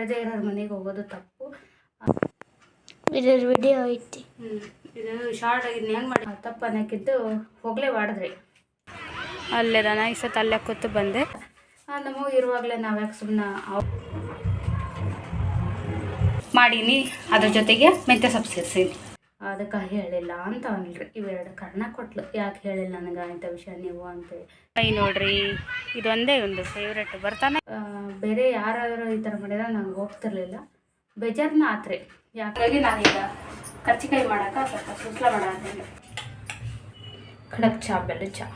ರಜೆ ಇರೋರ ಮನೆಗೆ ಹೋಗೋದು ತಪ್ಪು. ಇದ್ರ ವಿಡಿಯೋ ಐತಿ. ಹ್ಞೂ ಇದು ಶಾರ್ಟ್ ಆಗಿದ್ನ ಹೆಂಗೆ ಮಾಡಿ ತಪ್ಪು ಅನ್ನೋಕ್ಕಿದ್ದು ಹೋಗಲೇ ಮಾಡಿದ್ರಿ ಅಲ್ಲೇ ನಾನು ಈ ಸತ್ ಅಲ್ಲೇ ಕೂತು ಬಂದೆ. ನಮಗೂ ಇರುವಾಗಲೇ ನಾವ್ಯಾಕೆ ಸುಮ್ಮನೆ ಮಾಡೀನಿ. ಅದ್ರ ಜೊತೆಗೆ ಮೆಂತ್ಯ ಸೊಪ್ಪು ಸೇರಿಸೀನಿ. ಅದಕ್ಕೆ ಹೇಳಿಲ್ಲ ಅಂತ ಅನ್ರಿ ಇವೆರಡು ಕಾರಣ ಕೊಟ್ಲು. ಯಾಕೆ ಹೇಳಿಲ್ಲ ನನಗೆ ಇಂಥ ವಿಷಯ ನೀವು ಅಂತೇಳಿ ಕೈ ನೋಡ್ರಿ ಇದೊಂದೇ ಒಂದು ಫೇವ್ರೆಟ್ ಬರ್ತಾನೆ. ಬೇರೆ ಯಾರಾದರೂ ಈ ಥರ ಮಾಡಿದ್ರೆ ನಂಗೆ ಹೋಗ್ತಿರ್ಲಿಲ್ಲ. ಬೇಜಾರನ್ನ ಆತ್ರಿ ಯಾಕಾಗಿ ನಾನೀಗ ಕರ್ಚಿಕಾಯಿ ಮಾಡೋಕೆ ಸ್ವಲ್ಪ ಸುಸ್ಲ ಮಾಡಿದ್ದೀನಿ ಖಡಕ್ ಚಾ, ಬೆಲ್ಲ ಚಾ.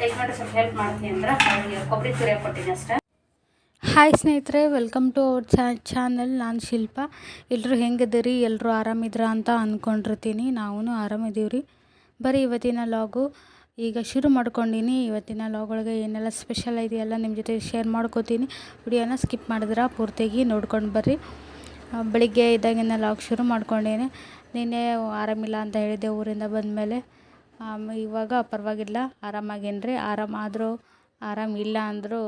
ಯಜಮಾನ್ರು ಸ್ವಲ್ಪ ಹೆಲ್ಪ್ ಮಾಡ್ತೀನಿ ಅಂದ್ರೆ ಅವ್ರಿಗೆ ಕೊಬ್ಬರಿ ತುರಿಯ ಕೊಟ್ಟಿನಿ ಅಷ್ಟೇ. ಹಾಯ್ ಸ್ನೇಹಿತರೆ ವೆಲ್ಕಮ್ ಟು ಅವರ್ ಚಾನಲ್ ನಾನು ಶಿಲ್ಪ. ಎಲ್ಲರೂ ಹೆಂಗಿದ್ದೀರಿ? ಎಲ್ಲರೂ ಆರಾಮಿದ್ರ ಅಂತ ಅಂದ್ಕೊಂಡಿರ್ತೀನಿ ನಾವೂ ಆರಾಮಿದ್ದೀವಿ ರೀ ಬರೀ ಇವತ್ತಿನ ಲಾಗು ಈಗ ಶುರು ಮಾಡ್ಕೊಂಡಿನಿ. ಇವತ್ತಿನ ಲಾಗ್ ಒಳಗೆ ಏನೆಲ್ಲ ಸ್ಪೆಷಲ್ ಇದೆಯಲ್ಲ ನಿಮ್ಮ ಜೊತೆ ಶೇರ್ ಮಾಡ್ಕೋತೀನಿ. ವಿಡಿಯೋನ ಸ್ಕಿಪ್ ಮಾಡಿದ್ರೆ ಪೂರ್ತಿಯಾಗಿ ನೋಡ್ಕೊಂಡು ಬರ್ರಿ. ಬೆಳಿಗ್ಗೆ ಇದ್ದಾಗಿಂದ ಲಾಗ್ ಶುರು ಮಾಡ್ಕೊಂಡಿನಿ. ನಿನ್ನೆ ಆರಾಮಿಲ್ಲ ಅಂತ ಹೇಳಿದ್ದೆ ಊರಿಂದ ಬಂದಮೇಲೆ. ಇವಾಗ ಪರವಾಗಿಲ್ಲ, ಆರಾಮಾಗೇನ್ರಿ? ಆರಾಮಾದರೂ ಆರಾಮಿಲ್ಲ ಅಂದರೂ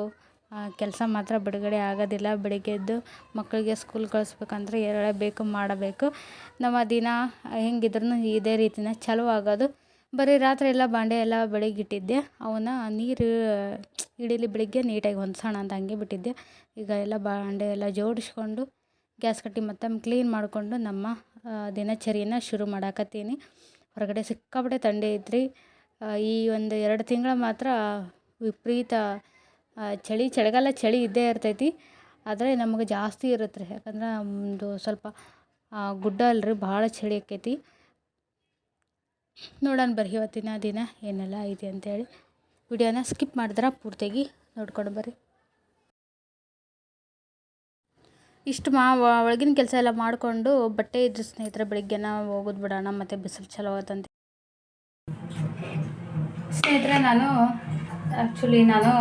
ಕೆಲಸ ಮಾತ್ರ ಬಿಡುಗಡೆ ಆಗೋದಿಲ್ಲ ಬೆಳಿಗ್ಗೆ ಎದ್ದು. ಮಕ್ಕಳಿಗೆ ಸ್ಕೂಲ್ ಕಳಿಸ್ಬೇಕಂದ್ರೆ ಎರಡೇ ಬೇಕು ಮಾಡಬೇಕು. ನಮ್ಮ ದಿನ ಹೆಂಗಿದ್ರೂ ಇದೇ ರೀತಿನ ಚಲೋ ಆಗೋದು ಬರೀ ರಾತ್ರಿ ಎಲ್ಲ ಬಾಂಡೆ ಎಲ್ಲ ಬೆಳಗ್ಗೆ ಇಟ್ಟಿದ್ದೆ. ಅವನ್ನ ನೀರು ಇಡೀಲಿ ಬೆಳಿಗ್ಗೆ ನೀಟಾಗಿ ಹೊಂದ್ಸೋಣ ಅಂತ ಹಂಗೆ ಬಿಟ್ಟಿದ್ದೆ. ಈಗ ಎಲ್ಲ ಬಾಂಡೆ ಎಲ್ಲ ಜೋಡಿಸ್ಕೊಂಡು, ಗ್ಯಾಸ್ ಕಟ್ಟಿ ಮತ್ತೆ ಕ್ಲೀನ್ ಮಾಡಿಕೊಂಡು ನಮ್ಮ ದಿನಚರಿಯನ್ನ ಶುರು ಮಾಡಾಕತ್ತೀನಿ. ಹೊರಗಡೆ ಸಿಕ್ಕಾಪಟ್ಟೆ ಥಂಡಿ ಐತ್ರಿ. ಈ ಒಂದು ಎರಡು ತಿಂಗಳು ಮಾತ್ರ ವಿಪರೀತ ಚಳಿ, ಚಳಿಗಾಲ ಚಳಿ ಇದ್ದೇ ಇರ್ತೈತಿ. ಆದರೆ ನಮಗೆ ಜಾಸ್ತಿ ಇರುತ್ತೆ ರೀ ಯಾಕಂದ್ರೆ ನಮ್ಮದು ಸ್ವಲ್ಪ ಗುಡ್ಡ ಅಲ್ರಿ, ಭಾಳ ಚಳಿ ಆಕೈತಿ. ನೋಡೋಣ ಬರ್ರಿ ಇವತ್ತಿನ ದಿನ ಏನೆಲ್ಲ ಐತಿ ಅಂತೇಳಿ. ವಿಡಿಯೋನ ಸ್ಕಿಪ್ ಮಾಡಿದ್ರೆ ಪೂರ್ತಿಯಾಗಿ ನೋಡ್ಕೊಂಡು ಬರ್ರಿ. ಇಷ್ಟು ಮಾ ಒಳಗಿನ ಕೆಲಸ ಎಲ್ಲ ಮಾಡಿಕೊಂಡು ಬಟ್ಟೆ ಇದ್ರ ಸ್ನೇಹಿತರೆ ಬೆಳಿಗ್ಗೆನ ಹೋಗೋದು ಬಿಡೋಣ, ಮತ್ತು ಬಿಸಿಲು ಚಲೋ ಆತಂತ. ಸ್ನೇಹಿತರೆ ನಾನು ಆ್ಯಕ್ಚುಲಿ ನಾನು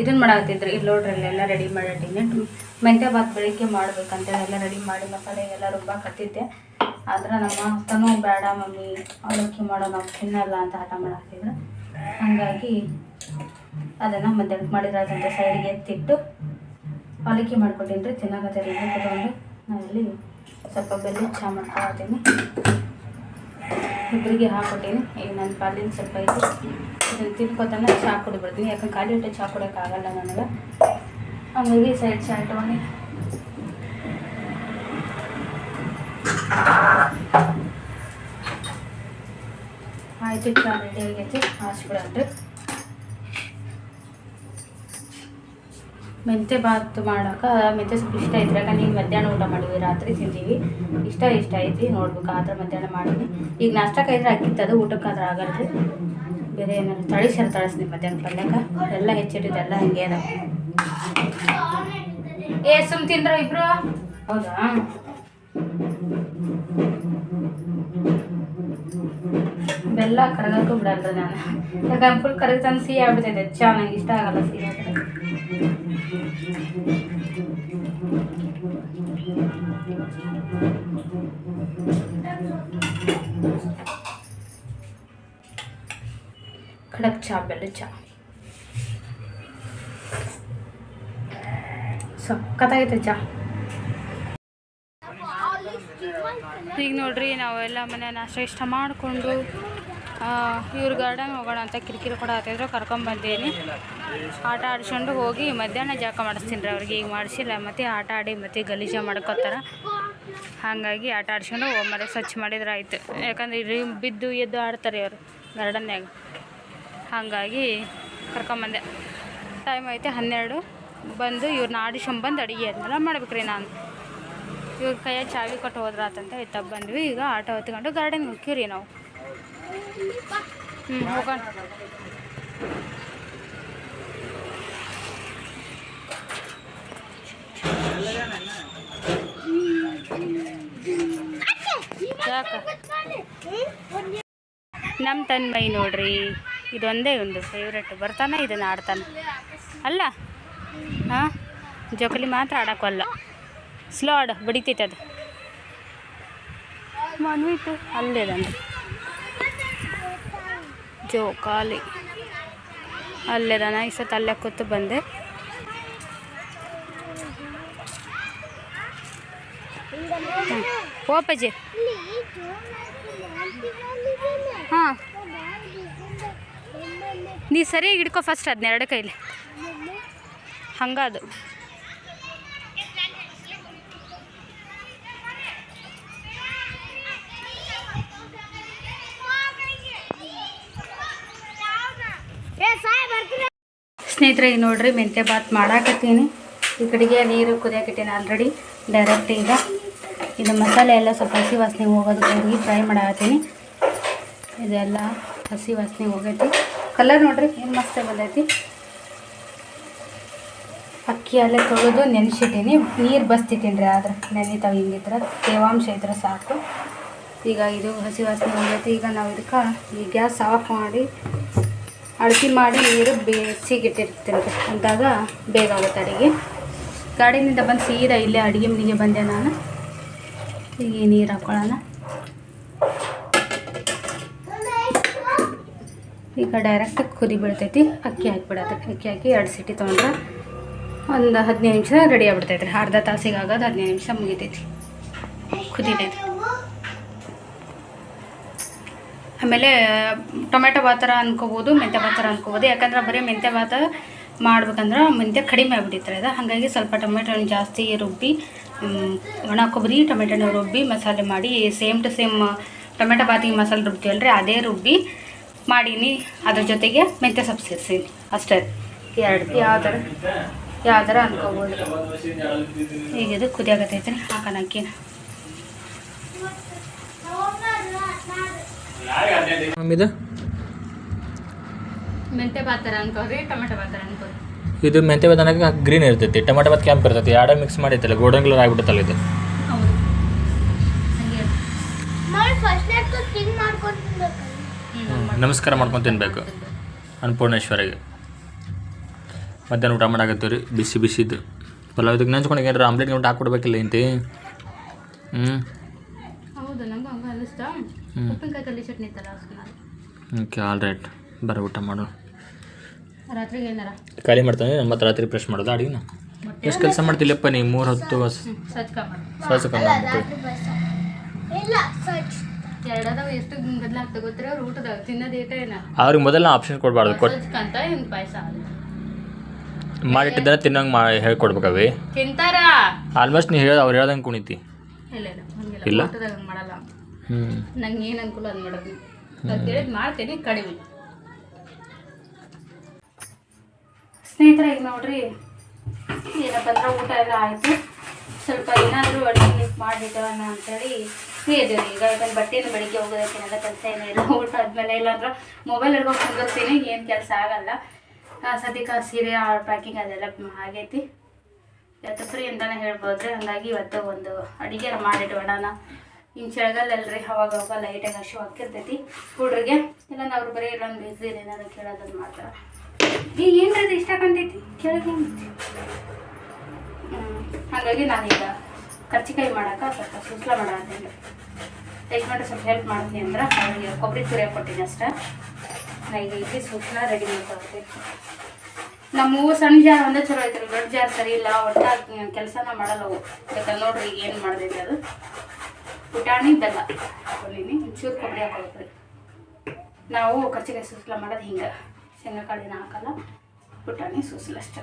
ಇದನ್ನು ಮಾಡಾಕತ್ತಿದ್ರಿ ಇಲ್ಲಿ ನೋಡ್ರಿ ಎಲ್ಲ ರೆಡಿ ಮಾಡಿಟ್ಟಿನಿ ಮೆಂತ್ಯ ಭಾತ್ ಬೆಳಿಗ್ಗೆ ಮಾಡ್ಬೇಕಂತ ಎಲ್ಲ ರೆಡಿ ಮಾಡಿ ಮಸಾಲೆ ಎಲ್ಲ ರುಬ್ಬಾಕತ್ತಿದ್ದೆ. ಆದ್ರೆ ನಮ್ಮ ತನೂ ಬೇಡ ಮಮ್ಮಿ ಅವಲಕ್ಕಿ ಮಾಡೋ ನಾವು ತಿನ್ನಲ್ಲ ಅಂತ ಹಠ ಮಾಡಾಕ್ತಿದ್ರು ಹಾಗಾಗಿ ಅದನ್ನು ಮಧ್ಯಾಹ್ನಕ್ಕೆ ಅದನ್ನು ಸೈಡ್ಗೆ ಎತ್ತಿಟ್ಟು ಅವಲಕ್ಕಿ ಮಾಡ್ಕೊಟ್ಟಿನಿ ರೀ ತಿನ್ನಾಕತ್ತೀರಿ ಕುತ್ಕೊಂಡು ನಾನಿಲ್ಲಿ ಸ್ವಲ್ಪ ಬೆಲ್ಲ ಚಹಾ ಮಾಡ್ಕೊಳ್ತೀನಿ ಇಬ್ಬರಿಗೆ ಹಾಕ್ಕೊಟ್ಟೀನಿ. ಈಗ ನನ್ನ ಪಾಲಿನ ಸ್ವಲ್ಪ ಐತಿ ಇದನ್ನು ತಿನ್ಕೋತಾನೆ ಚಹಾ ಕುಡಿಬಿಡ್ತೀನಿ ಯಾಕಂದ್ರೆ ಖಾಲಿ ಹೊಟ್ಟೆ ಚಹಾ ಕುಡಿಯೋಕ್ಕಾಗಲ್ಲ ನನಗೆ. ಹಂಗಾಗಿ ಸೈಡ್ ಚಹಾ ಇಟ್ಕೊಂಡು ಬಾತ್ ರೆಡಿ ಮೆಂತೆ ಭಾತ್ ಮಾಡೋಕೆ, ಮೆಂತ್ಯ ಸ್ವಲ್ಪ ಇಷ್ಟ ಇದ್ರೆ, ಯಾಕಂದ್ರೆ ನೀವು ಮಧ್ಯಾಹ್ನ ಊಟ ಮಾಡಿವಿ ರಾತ್ರಿ ತಿಂದೀವಿ. ಇಷ್ಟ ಇಷ್ಟ ಐತಿ, ನೋಡ್ಬೇಕು ಆದ್ರೆ ಮಧ್ಯಾಹ್ನ ಮಾಡಿದ್ವಿ. ಈಗ ನಾಷ್ಟಕ್ಕೆ ಇದ್ರೆ ಅಕ್ಕಿತ್ತದು ಊಟಕ್ಕಾದ್ರೆ ಆಗಲ್ರಿ. ಬೇರೆ ಏನಾದ್ರು ತಳಿಸ್ಯಾರ ತಳಿಸ್ನಿ ಮಧ್ಯಾಹ್ನ ಪಲ್ಯಕ್ಕೆ ಎಲ್ಲ ಹೆಚ್ಚಿಟ್ಟಿದ್ದೆಲ್ಲ ಹಂಗೆ ಅದ ಏ, ಸುಮ್ ತಿಂದ್ರ ಇಬ್ರು? ಹೌದಾ? ಬೆಲ್ಲ ಕರಗಕ್ಕೂ ಬಿಡಲ್ರಿ ನಾನು ಯಾಕಂದ್ರೆ ಫುಲ್ ಕರಗಿ ತಂದು ಸಿಹಿ ಆಗ್ಬಿಡ್ತೈತೆ ಚಾ ನಂಗೆ ಇಷ್ಟ ಆಗಲ್ಲ ಸಿಹಿ ಆದ್ರೆ. ಖಡಕ್ ಚಾ ಬೆಲ್ಲ ಚಾ ಸಕ್ಕತ್ತಾಗೈತೆ ಚಾ ಈಗ ನೋಡ್ರಿ ನಾವೆಲ್ಲ ಮನೆ ನಾಷ್ಟ ಇಷ್ಟ ಮಾಡಿಕೊಂಡು ಇವ್ರ ಗಾರ್ಡನ್ ಹೋಗೋಣ ಅಂತ ಕಿರಿಕಿರಿ ಕೂಡ ಆತಿದ್ರು ಕರ್ಕೊಂಬಂದೀನಿ ಆಟ ಆಡ್ಸ್ಕೊಂಡು ಹೋಗಿ ಮಧ್ಯಾಹ್ನ ಜಾಕ ಮಾಡಿಸ್ತೀನಿ ರೀ ಅವ್ರಿಗೆ, ಈಗ ಮಾಡಿಸಿಲ್ಲ, ಮತ್ತು ಆಟ ಆಡಿ ಮತ್ತು ಗಲೀಜ ಮಾಡ್ಕೋತಾರೆ. ಹಾಗಾಗಿ ಆಟ ಆಡ್ಸ್ಕೊಂಡು ಮನೆ ಸ್ವಚ್ಛ ಮಾಡಿದ್ರೆ ಆಯಿತು. ಯಾಕಂದ್ರೆ ಇಲ್ಲಿ ಬಿದ್ದು ಎದ್ದು ಆಡ್ತಾರೆ ಇವರು ಗಾರ್ಡನ್ಯಾಗ ಹಾಗಾಗಿ ಕರ್ಕೊಂಬಂದೆ ಟೈಮ್ ಐತೆ ಹನ್ನೆರಡು. ಬಂದು ಇವ್ರನ್ನ ಆಡಿಸ್ಕೊಂಬಂದು ಅಡುಗೆ ಅದನ್ನೆಲ್ಲ ಮಾಡ್ಬೇಕು ರೀ ನಾನು. ಇವ್ರ ಕೈಯ ಚಾವಿ ಕೊಟ್ಟು ಹೋದ್ರಾತಂತ ಇತ್ತ ಬಂದ್ವಿ. ಈಗ ಆಟೋ ಹೊತ್ಕೊಂಡು ಗಾರ್ಡನ್ ಹೋಗ್ತೀವಿ ನಾವು. ಹ್ಞೂ ಹೋಗೋಣ. ನಮ್ಮ ತನ್ಮೈ ನೋಡ್ರಿ, ಇದೊಂದೇ ಒಂದು ಫೇವ್ರೆಟ್ ಬರ್ತಾನೆ, ಇದನ್ನು ಆಡ್ತಾನೆ. ಅಲ್ಲ? ಹಾಂ? ಜೋಕಲಿ ಮಾತ್ರ ಆಡೋಕ್ಕಲ್ಲ ಸ್ಲೋ ಆಡು, ಬಡಿತೈತೆ ಅದು. ಮನ್ವಿತು ಖಾಲಿ. ಜೋಕಾಲಿ ಅಲ್ಲೇದಾನ ಈ ಸತಿ ಅಲ್ಲೇ ಕೂತು ಬಂದೆ. ಓಪಜಿ ಹಾಂ. ನೀ ಸರಿಯಾಗಿ ಹಿಡ್ಕೊ ಫಸ್ಟ್ ಅದನ್ನ ಎರಡು ಕೈಲಿ. ಹಂಗದು ಸ್ನೇಹಿತರೆ ನೋಡ್ರಿ, ಮೆಂತ್ಯ ಬಾತ್ ಮಾಡಾಕತ್ತೀನಿ. ಈ ಕಡೆಗೆ ನೀರು ಕುದಿಯಾಕಿಟ್ಟೀನಿ ಆಲ್ರೆಡಿ ಡೈರೆಕ್ಟ್ ಈಗ. ಇದು ಮಸಾಲೆ ಎಲ್ಲ ಸ್ವಲ್ಪ ಹಸಿ ವಾಸನೆ ಹೋಗೋದಕ್ಕಾಗಿ ಫ್ರೈ ಮಾಡಾಕತ್ತೀನಿ. ಇದೆಲ್ಲ ಹಸಿ ವಾಸನೆ ಹೋಗೈತಿ. ಕಲರ್ ನೋಡ್ರಿ, ಏನು ಮಸ್ತ ಬಂದೈತಿ. ಅಕ್ಕಿ ಅಲ್ಲೇ ತೊಳೆದು ನೆನೆಸಿಟ್ಟೀನಿ. ನೀರು ಬಸ್ತಿತ್ತೀನಿ ರೀ ಆದ್ರೆ, ನೆನೀತಾವೆ ಹಿಂಗಿದ್ರೆ ತೇವಾಂಶ ಇದ್ರೆ ಸಾಕು. ಈಗ ಇದು ಹಸಿ ವಾಸನೆ ಹೋಗೈತಿ. ಈಗ ನಾವು ಇದಕ್ಕೆ ಈ ಗ್ಯಾಸ್ ಆಫ್ ಮಾಡಿ ಅಳತಿ ಮಾಡಿ ನೀರು ಬೇಸಿಗಿಟ್ಟಿರ್ತೀನಿ ರೀ ಅಂದಾಗ ಬೇಗ ಆಗುತ್ತೆ ಅಡುಗೆ. ಗಾಡಿನಿಂದ ಬಂದು ಸೀದಾ ಇಲ್ಲೇ ಅಡುಗೆ ಮನೆಗೆ ಬಂದೆ ನಾನು. ಈಗ ನೀರು ಹಾಕ್ಕೊಳ್ಳೋಣ ಈಗ ಡೈರೆಕ್ಟ್ ಕುದಿ ಬಿಡ್ತೈತಿ, ಅಕ್ಕಿ ಹಾಕ್ಬಿಡತ್ತೆ ಅಕ್ಕಿ ಹಾಕಿ ಎರಡು ಸಿಟಿ ತೊಗೊಂಡ್ರೆ ಒಂದು ಹದಿನೈದು ನಿಮಿಷ ರೆಡಿ ಆಗ್ಬಿಡ್ತೈತೆ. ರೀ ಅರ್ಧ ತಾಸಿಗೆ ಆಗೋದು, ಹದಿನೈದು ನಿಮಿಷ ಮುಗಿತೈತಿ. ಕುದಿತೈತಿ ಆಮೇಲೆ ಟೊಮೆಟೊ ಭಾತರ ಅನ್ಕೋಬೋದು ಮೆಂತ್ಯ ಭಾತರ ಅನ್ಕೋಬೋದು. ಯಾಕಂದ್ರೆ ಬರೀ ಮೆಂತ್ಯ ಭಾತ ಮಾಡ್ಬೇಕಂದ್ರೆ ಮೆಂತ್ಯ ಕಡಿಮೆ ಆಗ್ಬಿಟ್ಟಿರ್ತಾರೆ ಅದು ಹಾಗಾಗಿ ಸ್ವಲ್ಪ ಟೊಮೆಟೊನ ಜಾಸ್ತಿ ರುಬ್ಬಿ ಒಣ ಕೊಬ್ಬರಿ ಟೊಮೆಟೊನ ರುಬ್ಬಿ ಮಸಾಲೆ ಮಾಡಿ ಸೇಮ್ ಟು ಸೇಮ್ ಟೊಮೆಟೊ ಬಾತಿಗೆ ಮಸಾಲೆ ರುಬ್ತೀವಲ್ರಿ ಅದೇ ರುಬ್ಬಿ ಮಾಡೀನಿ. ಅದ್ರ ಜೊತೆಗೆ ಮೆಂತ್ಯ ಸೊಪ್ಪು ಸೇರಿಸೀನಿ. ಅಷ್ಟೇ ಎರಡು ಯಾವ ಥರ? ಯಾವ ಥರ ಅನ್ಕೋಬೋದು? ಈಗ ಇದು ಕುದಿಯಾಗತ್ತೈತೆ ಹಾಕೋಣ ಅಕ್ಕಿನ. ಇದು ಮೆಂತೆ ಬದನ ಅನ್ಕೋರಿ ಟೊಮೆಟೊ ಭಾತರ ಅನ್ಕೋರಿ. ಇದು ಮೆಂತ್ಯ ಬದನಾಗ ಗ್ರೀನ್ ಇರ್ತೈತಿ ಟೊಮೆಟೊ ಬಾತ್ ಕ್ಯಾಂಪ್ ಇರ್ತೈತಿ ಎರಡೇ ಮಿಕ್ಸ್ ಮಾಡೈತಲ್ಲ ಗೋಲ್ಡನ್ ಕಲರ್ ಆಗ್ಬಿಡುತ್ತಲ್ಲ ಇದು. ಹೌದು. ಹಂಗೆ ಮಾಡಿ ಫಸ್ಟ್ ನೆಟ್ಟು ತಿಂಗ್ ಮಾಡ್ಕೊಂಡು ತಿನ್ಬೇಕು. ನಮಸ್ಕಾರ ಮಾಡ್ಕೊಂಡು ತಿನ್ಬೇಕು. ಅನ್ನಪೂರ್ಣೇಶ್ವರಿಗೆ. ಮಧ್ಯಾಹ್ನ ಊಟ ಮಾಡಾಕತ್ತೀವಿ ರೀ ಬಿಸಿ ಬಿಸಿದು ಪಲಾವ್ ಇದಕ್ಕೆ ನೆಂಚ್ಕೊಂಡು ಏನಾರ ಆಮ್ಲೆಟ್ ಗಿಮ್ಲೆಟ್ ಹಾಕ್ಕೊಡ್ಬೇಕಿಲ್ಲ ಇಂತಿ ಹ್ಞೂ ಹೌದು ನಂಗೂ ಹಂಗೆ. ಉಪ್ಪಿನಕಾಯಿ ಕಲ್ಲಿ ಚಟ್ನಿ ಥರ ಓಕೆ ಆಲ್ ರೈಟ್ ಬರ ಊಟ ಮಾಡು. ರಾತ್ರಿಗೆ ಏನಾರ? ಖಾಲಿ ಮಾಡ್ತಾನೆ ಮತ್ತೆ ರಾತ್ರಿ ಫ್ರೆಶ್ ಮಾಡೋದು ಅಡಿಗೆನ? ಎಷ್ಟು ಕೆಲಸ ಮಾಡ್ತಿಲ್ಲಪ್ಪ ನೀ ಮೂರು ಹೊತ್ತು ಇಲ್ಲ ಸ್ವಚ್ಛ ಅವ್ರಿಗೆ ಮೊದಲ ಆಪ್ಷನ್ ಕೊಡಬಾರ್ದು ಕೊಟ್ಟು ಮಾಡಿಟ್ಟಿದ್ದನ್ನ ತಿನ್ನಂಗೆ ಮಾ ಹೇಳ್ಕೊಡ್ಬೇಕವಿ ತಿಂತಾರ? ಆಲ್ಮೋಸ್ಟ್ ನೀ ಹೇಳೋದು ಅವ್ರು ಹೇಳ್ದಂಗೆ ಕುಣಿತಿ. ಇಲ್ಲ ನಂಗೆ ಏನು ಅನುಕೂಲ ಅದು ಮಾಡೋದು ಹೇಳಿದ್ ಮಾಡ್ತೀನಿ, ಕಡಿಮೆ. ಸ್ನೇಹಿತರೆ, ಈಗ ನೋಡ್ರಿ, ಏನಪ್ಪ ಅಂದ್ರೆ ಊಟ ಎಲ್ಲ ಆಯಿತು. ಸ್ವಲ್ಪ ಏನಾದರೂ ಅಡುಗೆ ಮಾಡಿದ್ದೇವನ ಅಂತೇಳಿ ಹೇಳಿದ್ವಿ ಈಗ ಯಾಕಂದ್ರೆ ಬಟ್ಟೆನ ಬೆಳಿಗ್ಗೆ ಹೋಗೋದಕ್ಕೆ ಏನೆಲ್ಲ ಕೆಲಸ ಏನಿಲ್ಲ ಊಟ ಆದಮೇಲೆ ಇಲ್ಲಾಂದ್ರೆ ಮೊಬೈಲ್ ಹಿಡ್ಕೊಂಡು ಕುಂದಿರ್ತೀನಿ ಏನು ಕೆಲಸ ಆಗಲ್ಲ. ಸದ್ಯಕ್ಕೆ ಸೀರೆ ಪ್ಯಾಕಿಂಗ್ ಅದೆಲ್ಲ ಆಗೈತಿ. ಇವತ್ತು ಫ್ರೀ ಅಂತಲೇ ಹೇಳ್ಬೋದ್ರಿ. ಹಂಗಾಗಿ ಇವತ್ತು ಒಂದು ಅಡುಗೆ ಮಾಡಿಟ್ಬೇಡಣ ಇನ್ನು ಚಳಿಗಾಲ ಅಲ್ರಿ ಅವಾಗ ಅವಾಗ ಲೈಟಾಗಿ ಹಶು ಹಾಕಿರ್ತೈತಿ ಹುಡ್ರಿಗೆ, ಇಲ್ಲ ನಾವು ಬರೀ ಇಲ್ಲೊಂದು ಬಿಸಿ ಏನಾದ್ರು ಕೇಳೋದನ್ನ ಮಾತ್ರ. ಈಗ ಏನ್ರಿ ಅದು ಇಷ್ಟ ಬಂದೈತಿ? ಕೇಳಿದೆ ಹಾಗಾಗಿ ನಾನೀಗ ಕರ್ಚಿಕಾಯಿ ಮಾಡಕ್ಕೆ ಸ್ವಲ್ಪ ಸುಸ್ಲ ಮಾಡತ್ತೀನಿ ಮಾಡಿ ಸ್ವಲ್ಪ ಹೆಲ್ಪ್ ಮಾಡ್ತೀನಿ ಅಂದ್ರೆ, ಅವ್ರಿಗೆ ಕೊಬ್ಬರಿ ತುರಿಯ ಕೊಟ್ಟಿನಿ ಅಷ್ಟೇ. ನಾ ಈಗ ಸುಸ್ಲ ರೆಡಿ ಮಾಡ್ಕೊಳ್ತೀನಿ ನಮ್ಮವು ಸಣ್ಣ ಜಾರ್ ಒಂದೇ ಚಲೋ ಐತ್ರಿ, ದೊಡ್ಡ ಜಾರ್ ಸರಿ ಇಲ್ಲ ಒಟ್ಟ ಕೆಲಸನ ಮಾಡಲ್ಲ ಅವು. ಯಾಕಂದ್ರೆ ನೋಡ್ರಿ ಈಗ ಏನು ಮಾಡ್ದೈತಿ ಅದು. ಪುಟಾಣಿ ಬೆಲ್ಲ ಕೊಡ್ಲೀನಿ ಒಂಚೂರು ಕೊಬ್ಬರಿ ಹಾಕೊಳ್ಬೇಕು ನಾವು ಕರ್ಚಿಗೆ ಸೂಸಲ ಮಾಡೋದು ಹಿಂಗೆ. ಶೇಂಗಾ ಕಾಳಿನ ಹಾಕಲ್ಲ. ಪುಟಾಣಿ ಸೂಸಲ ಅಷ್ಟೇ.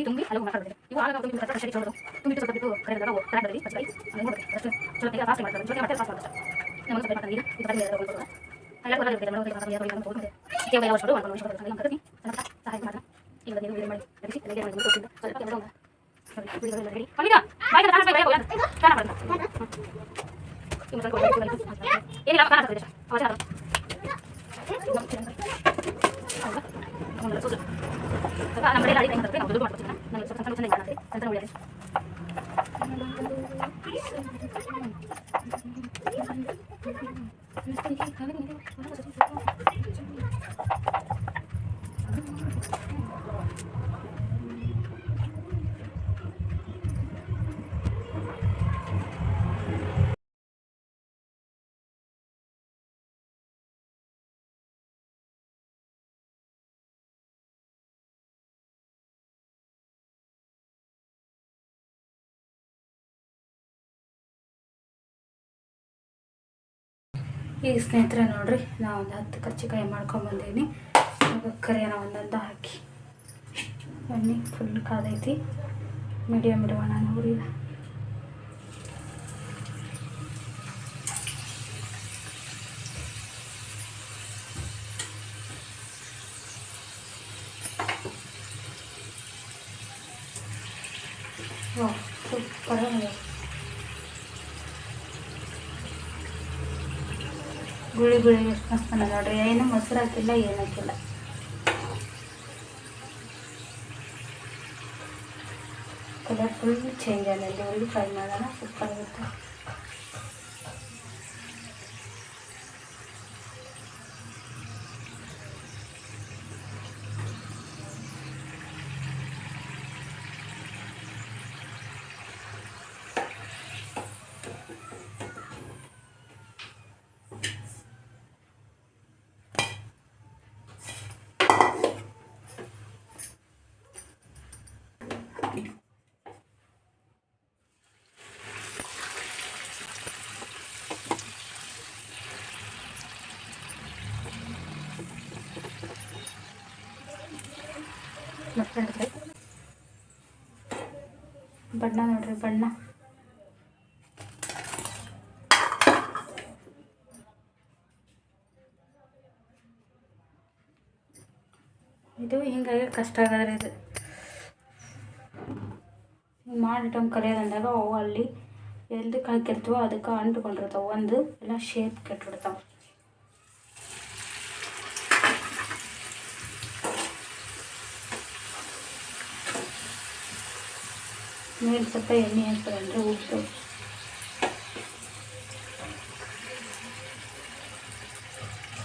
ತುಂಬಿ ಹಲವು ಮಾಡ್ತಾರೆ. ಇವು ಆಗ ಒಂದು ಕರೆಕ್ಟ್ ಸರಿ ತುಂಬಿ ಬಿಟ್ಟು ಕರೆದಾಗ ನಾವು ಕರೆಕ್ಟಾಗಿ ಪಚ್ಚಕಾಯಿ ನೋಡ್ಬೇಕು ಎಲ್ಲ ಮಾಡಿ ಅದಕ್ಕೆ ತಲೆಗೆ ಮಾಡಿ ಏನಿಲ್ಲ ಕಾಣಿಸ್ತದೆ ಅವಶ್ಯ നമ്മുടെ ಗಾಡಿ ಟೈಮ್ ತಪ್ಪಿ ನಾವು ದುಡ್ಡು ಮಾಡ್ಕೊತೀವಿ ನನಗೆ ಸ್ವಲ್ಪ ಸಂತಾನ ಚಂದ ಇಲ್ಲ ಸಂತಾನ ಉಳಿಯಾರೆ ಸ್ನೇಹಿತರೆ ನೋಡ್ರಿ ನಾ ಒಂದು ಹತ್ತು ಕರ್ಚಿಕಾಯಿ ಮಾಡ್ಕೊಂಬಂದೀನಿ ಕರಿಯನ ಒಂದೊಂದು ಹಾಕಿ. ಎಣ್ಣೆ ಫುಲ್ ಕಾದೈತಿ. ಮೀಡಿಯಮ್ ಇಡುವಣ ನೋಡಿ ಸೂಪರ್ ಆಗಿದೆ ಗುಳಿ ಗುಳಿ ಎಷ್ಟು ಮಸ್ತ್ ಬಂದ ನೋಡ್ರಿ ಏನು ಮೊಸರು ಹಾಕಿಲ್ಲ ಏನು ಹಾಕಿಲ್ಲ ಕಲರ್ ಫುಲ್ ಚೇಂಜ್ ಆಗಿದೆ ಒಳ್ಳೆ ಫ್ರೈ ಮಾಡೋಣ ಸೂಪರ್ ಆಗುತ್ತೆ ಬಣ್ಣ ನೋಡ್ರಿ, ಬಣ್ಣ. ಇದು ಹಿಂಗಾಗಿ ಕಷ್ಟ ಆಗದ್ರಿ ಇದು. ಹಿಂಗೆ ಮಾಡಿ ಟೈಮ್ ಕಲಿಯೋದಂದಾಗ ಅವು ಅಲ್ಲಿ ಎಲ್ದಕ್ಕೆ ಹಾಕಿರ್ತೀವೋ ಅದಕ್ಕೆ ಅಂಟ್ಕೊಂಡಿರ್ತಾವೆ. ಒಂದು ಎಲ್ಲ ಶೇಪ್ ಕೆಟ್ಬಿಡ್ತಾವೆ. ಮೇಲೆ ಸ್ವಲ್ಪ ಎಣ್ಣೆ ಹಾಕ್ತಾರೆ ಉಪ್ಪು.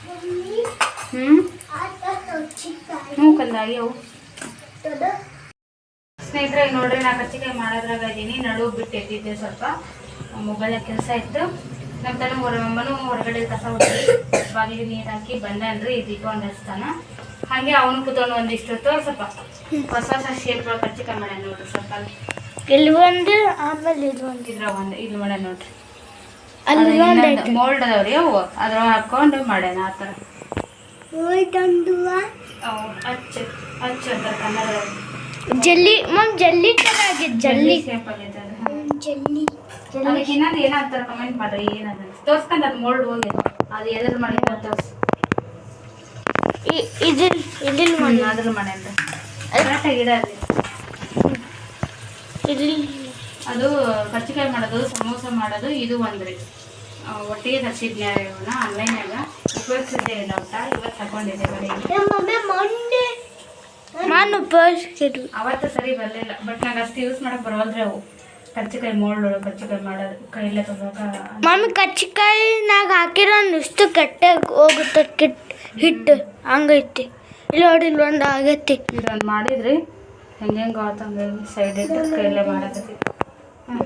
ಮಮ್ಮಿ ಹ್ಞೂ ಕಂದಾಗಿ ಅವು ಸ್ನೇಹಿತರೆ ನೋಡ್ರಿ ನಾ ಕಚ್ಚಿಕಾಯಿ ಮಾಡೋದ್ರಾಗ ಇದ್ದೀನಿ ನಡು ಬಿಟ್ಟು ಎದ್ದಿದ್ದೆ ಸ್ವಲ್ಪ. ಮೊಬೈಲ್ ಕೆಲಸ ಇತ್ತು. ನಮ್ಮ ತಲೆ ಹೊರ ಅಮ್ಮನೂ ಹೊರಗಡೆ ಕಸ ಹೋಗಿ ಬಾಗಿಲಿಗೆ ನೀರು ಹಾಕಿ ಬಂದನ್ರಿ ದೀಪ ಒಂದು ಹಚ್ತಾನ ಹಾಗೆ ಅವನು ಕೂತ್ಕೊಂಡು ಒಂದಿಷ್ಟು ಹೊತ್ತು ಸ್ವಲ್ಪ ಹೊಸ ಹೊಸ ಶೇಪ್ಗಳು ಕಚ್ಚಿಕಾಯಿ ಮಾಡ್ಯಾನ ನೋಡ್ರಿ ಸ್ವಲ್ಪ. ಇಲ್ಲಿ ಒಂದು ಆಮೇಲೆ ಇದು ಒಂದು. ಇದ್ರ ಒಂದು ಇದು ಮಾಡ್ಯಾನ ನೋಡ್ರಿ. ಅಲ್ಲಿ ಒಂದು ಮೋಲ್ಡ್ ಅದಾವ್ರಿ ಅವು. ಅದ್ರ ಹಾಕೊಂಡು ಮಾಡ್ಯಾನ ಆ ಥರ. ಅಚ್ಚ ಅಚ್ಚ ಅಂತ ಕನ್ನಡದಲ್ಲಿ ಜಲ್ಲಿ ಮಮ್ ಜಲ್ಲಿ ತರ ಆಗಿದೆ ಜಲ್ಲಿ. ಶೇಪ್ ಆಗೈತೆ ಅದು ಜಲ್ಲಿ. ಅದಕ್ಕೆ ಇನ್ನೊಂದು ಏನಂತಾರ ಕಮೆಂಟ್ ಮಾಡ್ರಿ ಏನದ ತೋರ್ಸ್ಕೊಂಡ್ ಅದು ಮೋಲ್ಡ್ ಹೋಗಿ. ಅದು ಎದ್ರ ಮಾಡಿದ ತೋರ್ಸ್. ಇದ್ರ ಇಲ್ಲಿ ಮಾಡಿ ಅದ್ರ ಮಾಡ್ಯಾನ್ರಿ ಕರೆಕ್ಟಾಗಿ ಇಡಲ್ರಿ ಇಲ್ಲಿ ಅದು ಕರ್ಚಿಕಾಯಿ ಮಾಡೋದು ಸಮೋಸ ಮಾಡೋದು ಇದು ಒಂದ್ರಿ. ರೀ ಒಟ್ಟಿಗೆ ತರಿಸಿದ್ನೆ ಇವನ್ನ ಆನ್ಲೈನ್ಯಾಗ ಉಪಯೋಗಿಸಿದ್ದೆ ಇಲ್ಲ ಒಟ್ಟ ಇವತ್ತು ತಗೊಂಡಿದ್ದೆ ಮನೆಗೆ. ನಾನು ಉಪಯೋಗಿಸಿದ್ರು ಅವತ್ತು ಸರಿ ಬರಲಿಲ್ಲ. ಬಟ್ ನಂಗೆ ಅಷ್ಟು ಯೂಸ್ ಮಾಡಕ್ಕೆ ಬರವಲ್ರಿ ಅವು. ಕರ್ಚಿಕಾಯಿ ಮೋಲ್ಡ್ ಕರ್ಚಿಕಾಯಿ ಮಾಡೋದು ಕೈಲೇ ತಗೋಕ ಮಮ್ಮಿ ಕಚ್ಚಿಕಾಯಿನಾಗ ಹಾಕಿರೋ ಇಷ್ಟು ಕಟ್ಟೆ ಹೋಗುತ್ತೆ ಕಿಟ್ ಹಿಟ್ಟು. ಹಂಗೈತಿ. ಇಲ್ಲ ನೋಡಿ ಇಲ್ಲಿ ಒಂದು ಆಗೈತಿ. ಇದೊಂದು ಮಾಡಿದ್ರಿ. ಹೆಂಗೆ ಹೆಂಗೆ ಆತ ಹಂಗೆ ಸೈಡ್ ಇಟ್ಟು ಕೈಲೇ ಮಾಡಕತ್ತಿ. ಹಾಂ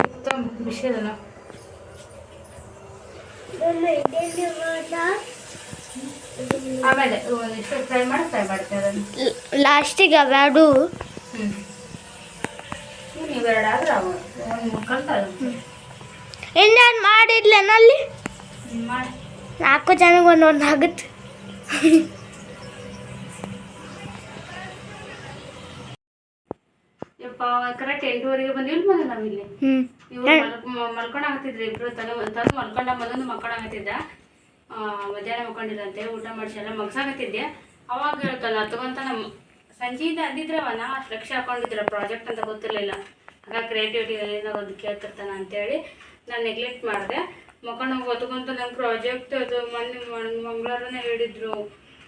ಆಮೇಲೆ ಒಂದಿಷ್ಟು ಫ್ರೈ ಮಾಡಿ ಫ್ರೈ ಅದನ್ನು. ಲಾಸ್ಟಿಗೆ ಅವ್ಯಾಡು ಇವೆರಡಾದ್ರೆ ಅವು ಒಂದು ಇನ್ನೇನು ನಾಲ್ಕು ಜನಕ್ಕೆ ಒಂದೊಂದು ಆಗುತ್ತೆ. ಕರೆಕ್ಟ್ ಎಂಟೂವರೆಗೆ ಬಂದಿಲ್ಲ ಬಂದ ನಾವಿಲ್ಲಿ ಇವ್ರು ಇಬ್ರು ತನು ತಂದು ಮಲ್ಕೊಂಡ ಮಗನು ಮಲ್ಕೊಂಡಾಗತ್ತಿದ್ದ ಮಧ್ಯಾಹ್ನ ಮಲ್ಕೊಂಡಿದ್ದ ಅಂತೇಳಿ ಊಟ ಮಾಡಿಸಿ ಎಲ್ಲ ಮಗ್ಸಾಕತ್ತಿದ್ದೆ ಅವಾಗ ಹೇಳ್ತಲ್ಲ ತಗೊಂತ ನಮ್ಮ ಸಂಜೆಯಿಂದ ಅಂದಿದ್ರವ ನಾ ಅಷ್ಟು ಲಕ್ಷ ಹಾಕೊಂಡಿದ್ರ ಪ್ರಾಜೆಕ್ಟ್ ಅಂತ ಗೊತ್ತಿರಲಿಲ್ಲ. ಆಗ ಕ್ರಿಯೇಟಿವಿಟಿ ಏನೋ ಒಂದು ಕೇಳ್ತಿರ್ತಾನ ಅಂತೇಳಿ ನಾನು ನೆಗ್ಲೆಕ್ಟ್ ಮಾಡಿದೆ. ಮಕ್ಕಳು ಹೊತ್ಕೊಂತ ನಂಗೆ ಪ್ರಾಜೆಕ್ಟ್ ಅದು ಮೊನ್ನೆ ಮಂಗಳವಾರನೇ ಹೇಳಿದ್ರು.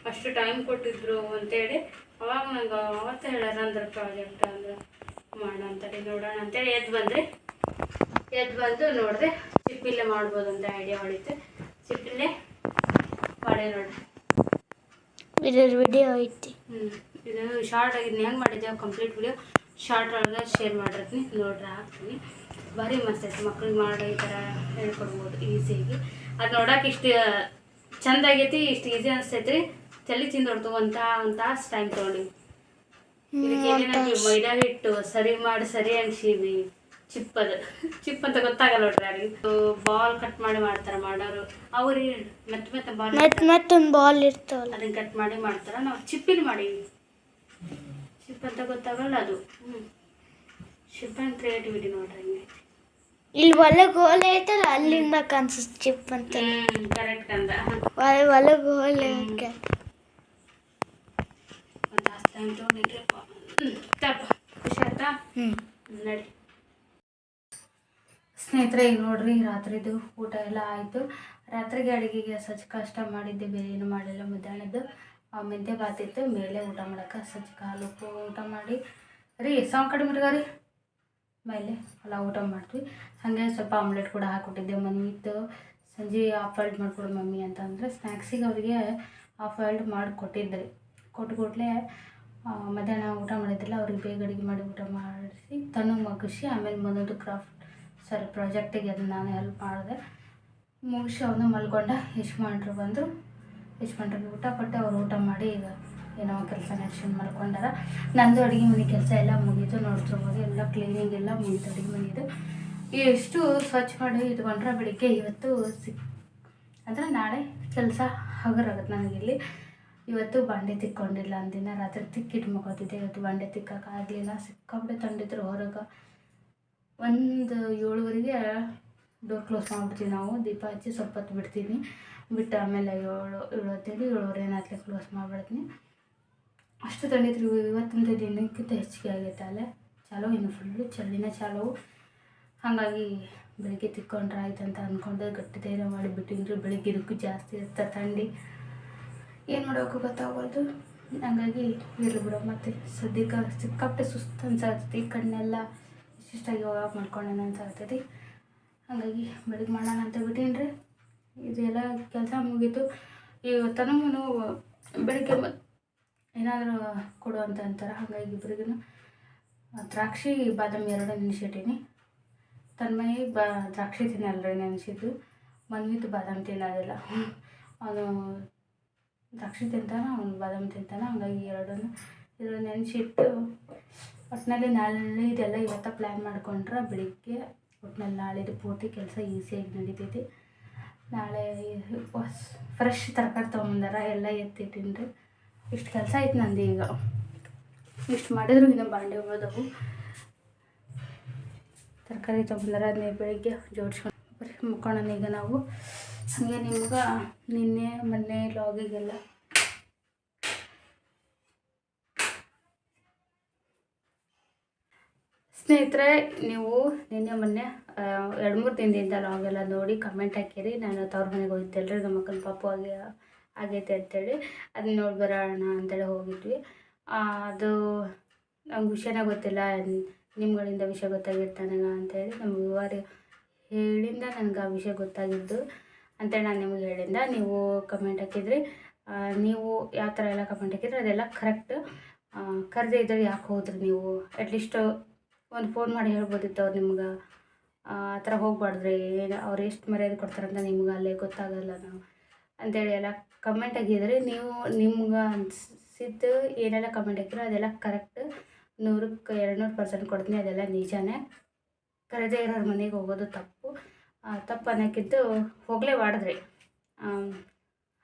ಅಷ್ಟು ಟೈಮ್ ಕೊಟ್ಟಿದ್ರು ಅಂತೇಳಿ. ಅವಾಗ ನಂಗೆ ಅವತ್ತೇ ಹೇಳ್ಯಾರ ಅಂದ್ರೆ ಪ್ರಾಜೆಕ್ಟ್ ಅಂದ್ರೆ. ಮಾಡೋಣ ಅಂತೇಳಿ ನೋಡೋಣ ಅಂತೇಳಿ. ಎದ್ದು ಬಂದರೆ ಎದ್ದು ಬಂದು ನೋಡಿದೆ ಚಿಪ್ಪಿಲ್ಲೇ ಮಾಡ್ಬೋದು ಅಂತ ಐಡಿಯಾ ಹೊಳಿತು. ಚಿಪ್ಪಿಲ್ಲೇ ಮಾಡಿ ನೋಡ್ರಿ ಇದ್ರ ವಿಡಿಯೋ ಐತಿ. ಹ್ಞೂ ಇದು ಶಾರ್ಟ್ ಆಗಿದ್ನ ಹೆಂಗೆ ಮಾಡಿದ್ದೇವೆ ಕಂಪ್ಲೀಟ್ ವಿಡಿಯೋ ಶಾರ್ಟ್ ಒಳಗೆ ಶೇರ್ ಮಾಡಿರ್ತೀನಿ ನೋಡ್ರಿ ಹಾಕ್ತೀನಿ. ಭಾರಿ ಮಸ್ತ್ ಐತೆ ಮಕ್ಳಿಗೆ ಮಾಡೋ ಈ ಥರ ಹೇಳ್ಕೊಡ್ಬೋದು ಈಸಿಯಾಗಿ ಅದು ನೋಡೋಕೆ ಇಷ್ಟು ಚಂದ ಆಗೈತಿ ಇಷ್ಟು ಈಸಿ ಅನಿಸ್ತೈತಿ ರೀ ತಲೆ ತಿಂದೊಡ್ತು ಒಂದು ತಾ ಒಂದು ತಾಸು ಟೈಮ್ ತೊಗೊಂಡು ಇದಕ್ಕೆ ಮೈದಾ ಹಿಟ್ಟು ಸರಿ ಮಾಡಿ ಸರಿ ಅನ್ಸೀವಿ ಚಿಪ್ ಅದು. ಚಿಪ್ ಅಂತ ಗೊತ್ತಾಗಲ್ಲ ನೋಡ್ರಿ ಅಲ್ಲಿ ಬಾಲ್ ಕಟ್ ಮಾಡಿ ಮಾಡ್ತಾರ ಮಾಡೋರು. ಅವ್ರಿ ಮತ್ತೆ ಮತ್ತೆ ಬಾಲ್ ಮತ್ ಮತ್ತೊಂದು ಬಾಲ್ ಇರ್ತಾವಲ್ಲ. ಅದನ್ನ ಕಟ್ ಮಾಡಿ ಮಾಡ್ತಾರ. ನಾವು ಚಿಪ್ಪಿನ ಮಾಡೀವಿ. ಚಿಪ್ ಅಂತ ಗೊತ್ತಾಗಲ್ಲ ಅದು. ಹ್ಞೂ ಚಿಪ್ ಅಂತ ಕ್ರಿಯೇಟಿವಿಟಿ ನೋಡ್ರಿ ಹಿಂಗೆ. ಇಲ್ಲಿ ಒಳಗೆ ಹೋಲೆ ಐತಲ್ಲ ಅಲ್ಲಿಂದ ಕಾಣಿಸುತ್ತೆ ಚಿಪ್ ಅಂತ. ಕರೆಕ್ಟ್ ಅಂದ ಒಲೆ ಒಳಗೆ ಹೋಲ್. ಒಂದು ತೊಗೊಂಡಿದ್ರಪ್ಪ ಸ್ನೇಹಿತರೆ ಈಗ ನೋಡ್ರಿ ರಾತ್ರಿದು ಊಟ ಎಲ್ಲ ಆಯಿತು. ರಾತ್ರಿಗೆ ಅಡುಗೆಗೆ ಸಜ್ಜ ಕಷ್ಟ ಮಾಡಿದ್ದೆ ಬೇರೆ ಏನು ಮಾಡಿಲ್ಲ ಮಧ್ಯಾಹ್ನದ್ದು. ಆ, ಮೆಂತ್ಯ ಬಾತಿತ್ತು ಮೇಲೆ ಊಟ ಮಾಡಕ್ಕೆ ಸಜ್ಜ ಕಾಲು ಊಟ ಮಾಡಿ. ರೀ ಸಾಂಗ್ ಕಡಿಮೆ ರೀ? ಮೇಲೆ ಎಲ್ಲ ಊಟ ಮಾಡ್ತೀವಿ ಹಾಗೆ ಸ್ವಲ್ಪ ಆಮ್ಲೆಟ್ ಕೂಡ ಹಾಕ್ಕೊಟ್ಟಿದ್ದೆ ಮಮ್ಮಿ ಇತ್ತು. ಸಂಜೆ ಆಫ್ ಆಲ್ಡ್ ಮಾಡಿಕೊಡು ಮಮ್ಮಿ ಅಂತಂದರೆ ಸ್ನ್ಯಾಕ್ಸಿಗೆ ಅವರಿಗೆ ಆಫ್ ಆಲ್ಡ್ ಮಾಡಿ ಕೊಟ್ಟಿದ್ದೆ ಕೊಟ್ಟು ಕೂಡಲೇ ಮಧ್ಯಾಹ್ನ ಊಟ ಮಾಡಿದ್ರಲ್ಲ, ಅವ್ರಿಗೆ ಬೇಗ ಅಡುಗೆ ಮಾಡಿ ಊಟ ಮಾಡಿಸಿ ತನ್ನ ಮಗಿಸಿ, ಆಮೇಲೆ ಮುಂದೊಂದು ಕ್ರಾಫ್ಟ್ ಸಾರಿ ಪ್ರಾಜೆಕ್ಟಿಗೆ ಅದನ್ನ ನಾನು ಹೆಲ್ಪ್ ಮಾಡಿದೆ. ಮುಗಿಸಿ ಅವನು ಮಲ್ಕೊಂಡ ಯಶ್ಮಾಂಡ್ರು ಬಂದರು. ಯಶ್ಮಾಂಡ್ರಿಗೆ ಊಟ ಕೊಟ್ಟೆ ಅವ್ರು ಊಟ ಮಾಡಿ ಈಗ ಏನೋ ಕೆಲಸ ನಡ್ಸ್ಕೊಂಡು ಮಲ್ಕೊಂಡಾರ ನಂದು ಅಡುಗೆ ಮನೆ ಕೆಲಸ ಎಲ್ಲ ಮುಗೀತು ನೋಡ್ತಿರ್ಬೋದು, ಎಲ್ಲ ಕ್ಲೀನಿಂಗ್ ಎಲ್ಲ ಮುಗೀತು, ಅಡುಗೆ ಮನೆಯದು ಎಷ್ಟು ಸ್ವಚ್ಛ ಮಾಡಿ ಇಟ್ಕೊಂಡ್ರೆ ಬೆಳಿಗ್ಗೆ ಇವತ್ತು ಸಿಕ್ ಅಂದರೆ ನಾಳೆ ಕೆಲಸ ಹಗರಾಗುತ್ತೆ ನನಗಿಲ್ಲಿ ಇವತ್ತು ಬಂಡೆ ತಿಕ್ಕೊಂಡಿಲ್ಲ ಅಂದಿನ ರಾತ್ರಿ ತಿಕ್ಕಿಟ್ಟು ಮುಗೋದಿದೆ ಇವತ್ತು ಬಾಂಡೆ ತಿಕ್ಕೋಕ್ಕಾಗಲಿಲ್ಲ ಸಿಕ್ಕಾಪಟ್ಟೆ ತಂಡಿದ್ರು ಹೊರಗೆ. ಒಂದು ಏಳುವರೆಗೆ ಡೋರ್ ಕ್ಲೋಸ್ ಮಾಡಿಬಿಡ್ತೀವಿ ನಾವು. ದೀಪ ಹಚ್ಚಿ ಸ್ವಲ್ಪ ಹೊತ್ತು ಬಿಡ್ತೀನಿ. ಬಿಟ್ಟು ಆಮೇಲೆ ಏಳು ಏಳು ಹೊತ್ತೇಳಿ ಏಳುವರೆ ಏನಾದ್ರೆ ಕ್ಲೋಸ್ ಮಾಡಿಬಿಡ್ತೀನಿ. ಅಷ್ಟು ತಂಡಿದ್ರು ಇವತ್ತಿನ ದಿನಕ್ಕಿಂತ ಹೆಚ್ಚಿಗೆ ಆಗೈತೆ ಅಲ್ಲೇ. ಚಾಲೋ, ಇನ್ನು ಫುಲ್ಲು ಚಳಿನ ಚಾಲೋ. ಹಾಗಾಗಿ ಬೆಳಿಗ್ಗೆ ತಿಕ್ಕೊಂಡ್ರೆ ಆಯ್ತು ಅಂತ ಅಂದ್ಕೊಂಡು ಗಟ್ಟಿ ಧೈರ್ಯ ಮಾಡಿ ಬಿಟ್ಟಿನ್ರಿ. ಬೆಳಿಗ್ಗೆ ಇದಕ್ಕೂ ಜಾಸ್ತಿ ಇರ್ತಾ ಥಂಡಿ ಏನು ಮಾಡೋಕ್ಕೂ ಗೊತ್ತಾಗೋದು ಹಂಗಾಗಿ ಇರಲಿ ಬಿಡೋ. ಮತ್ತು ಸದ್ಯಕ್ಕೆ ಸಿಕ್ಕಾಪಟ್ಟೆ ಸುಸ್ತು ಅನ್ಸಾಗ್ತೈತಿ. ಕಣ್ಣೆಲ್ಲ ಇಷ್ಟಿಷ್ಟಾಗಿ ಯೋಗ ಮಾಡ್ಕೊಂಡೇನೆ ಅನ್ಸಾಗ್ತೈತಿ. ಹಾಗಾಗಿ ಬೆಳಿಗ್ಗೆ ಮಾಡೋಣ ಅಂತ ಬಿಟ್ಟೀನಿ ಇದೆಲ್ಲ ಕೆಲಸ ಮುಗೀತು. ತನಗೂ ಬೆಳಿಗ್ಗೆ ಏನಾದರೂ ಕೊಡು ಅಂತ ಅಂತಾರೆ. ಹಾಗಾಗಿ ಇಬ್ಬರಿಗೂ ದ್ರಾಕ್ಷಿ ಬಾದಾಮಿ ಎರಡು ನೆನೆಸಿಟ್ಟೀನಿ. ತನ್ಮಯಿ ಬಾ ದ್ರಾಕ್ಷಿ ತಿನ್ನಲ್ರಿ ನೆನೆಸಿದ್ದು. ಮನ್ವಿತ್ತು ಬಾದಾಮಿ ತಿನ್ನೋದಿಲ್ಲ. ಅವನು ದ್ರಾಕ್ಷಿ ತಿಂತಾನೆ, ಅವನು ಬಾದಾಮಿ ತಿಂತಾನೆ, ಹಂಗಾಗಿ ಎರಡನ್ನು ಇದ್ರ ನೆನೆಸಿಟ್ಟು ಒಟ್ಟಿನಲ್ಲಿ ನಾಳೆ ಇದೆಲ್ಲ ಇವತ್ತ ಪ್ಲ್ಯಾನ್ ಮಾಡ್ಕೊಂಡ್ರೆ ಬೆಳಿಗ್ಗೆ ಒಟ್ಟಿನಲ್ಲಿ ನಾಳೆದು ಪೂರ್ತಿ ಕೆಲಸ ಈಸಿಯಾಗಿ ನಡಿತೈತಿ. ನಾಳೆ ಫ್ರೆಶ್ ತರಕಾರಿ ತೊಗೊಂಬಂದಾರ, ಎಲ್ಲ ಎತ್ತಿಟ್ಟಿನಿ ರೀ ಇಷ್ಟು ಕೆಲಸ ಐತೆ ನಂದು ಈಗ. ಇಷ್ಟು ಮಾಡಿದ್ರು ಇನ್ನೂ ಬಾಂಡೆ ಹೋದವು ತರಕಾರಿ ತೊಗೊಂಬಂದಾರ, ಅದನ್ನೇ ಬೆಳಿಗ್ಗೆ ಜೋಡಿಸ್ಕೊಂಡು ಬರೀ ಮುಕ್ಕೋಣ ಈಗ ನಾವು. ಹಾಗೆ ನಿಮ್ಗೆ ನಿನ್ನೆ ಮೊನ್ನೆ ಲಾಗಿಗೆಲ್ಲ ಸ್ನೇಹಿತರೆ, ನೀವು ನಿನ್ನೆ ಮೊನ್ನೆ ಎರಡು ಮೂರು ದಿನದಿಂದ ಲಾಗೆಲ್ಲ ನೋಡಿ ಕಮೆಂಟ್ ಹಾಕಿರಿ. ನಾನು ತವ್ರ ಮನೆಗೆ ಹೋಗಿದ್ದೆಲ್ರಿ ನಮ್ಮ ಅಕ್ಕನ ಪಾಪು ಆಗಿ, ಆಗೈತೆ ಅಂತೇಳಿ ಅದನ್ನ ನೋಡಿ ಬರೋಣ ಅಂತೇಳಿ ಹೋಗಿದ್ವಿ. ಅದು ನಮ್ಗೆ ವಿಷಯನೇ ಗೊತ್ತಿಲ್ಲ. ನಿಮ್ಗಳಿಂದ ವಿಷಯ ಗೊತ್ತಾಗಿರ್ತಾನಲ್ಲ ಅಂತೇಳಿ ನಮ್ಮ ವಿವಾರ ಹೇಳಿಂದ ನನಗೆ ಆ ವಿಷಯ ಗೊತ್ತಾಗಿದ್ದು. ಅಂತೇಳಿ ನಾನು ನಿಮಗೆ ಹೇಳಿಂದ ನೀವು ಕಮೆಂಟ್ ಹಾಕಿದ್ರಿ. ನೀವು ಯಾವ ಥರ ಎಲ್ಲ ಕಮೆಂಟ್ ಹಾಕಿದ್ರಿ ಅದೆಲ್ಲ ಕರೆಕ್ಟ್ ಕರೆದೇ ಇದ್ದರೆ ಯಾಕೆ ಹೋದ್ರಿ ನೀವು? ಅಟ್ಲೀಸ್ಟ್ ಒಂದು ಫೋನ್ ಮಾಡಿ ಹೇಳ್ಬೋದಿತ್ತು ಅವ್ರು ನಿಮ್ಗೆ. ಆ ಥರ ಹೋಗ್ಬಾರ್ದ್ರಿ. ಏನು ಅವ್ರು ಎಷ್ಟು ಮರ್ಯಾದೆ ಕೊಡ್ತಾರಂತ ನಿಮ್ಗೆ ಅಲ್ಲೇ ಗೊತ್ತಾಗಲ್ಲ ನಾವು ಅಂತೇಳಿ ಎಲ್ಲ ಕಮೆಂಟ್ ಹಾಕಿದ್ರಿ. ನೀವು ನಿಮ್ಗೆ ಅನಿಸಿದ್ದು ಏನೆಲ್ಲ ಕಮೆಂಟ್ ಹಾಕಿರೋ ಅದೆಲ್ಲ ಕರೆಕ್ಟ್ ನೂರಕ್ಕೆ ಎರಡು ನೂರು ಪರ್ಸೆಂಟ್ ಕೊಡ್ತೀನಿ. ಅದೆಲ್ಲ ನಿಜಾನೇ. ಕರೆದೇ ಇರೋರ ಮನೆಗೆ ಹೋಗೋದು ತಪ್ಪು. ತಪ್ಪು ಅನ್ನೋಕ್ಕಿದ್ದು ಹೋಗಲೇ ಮಾಡಿದ್ರಿ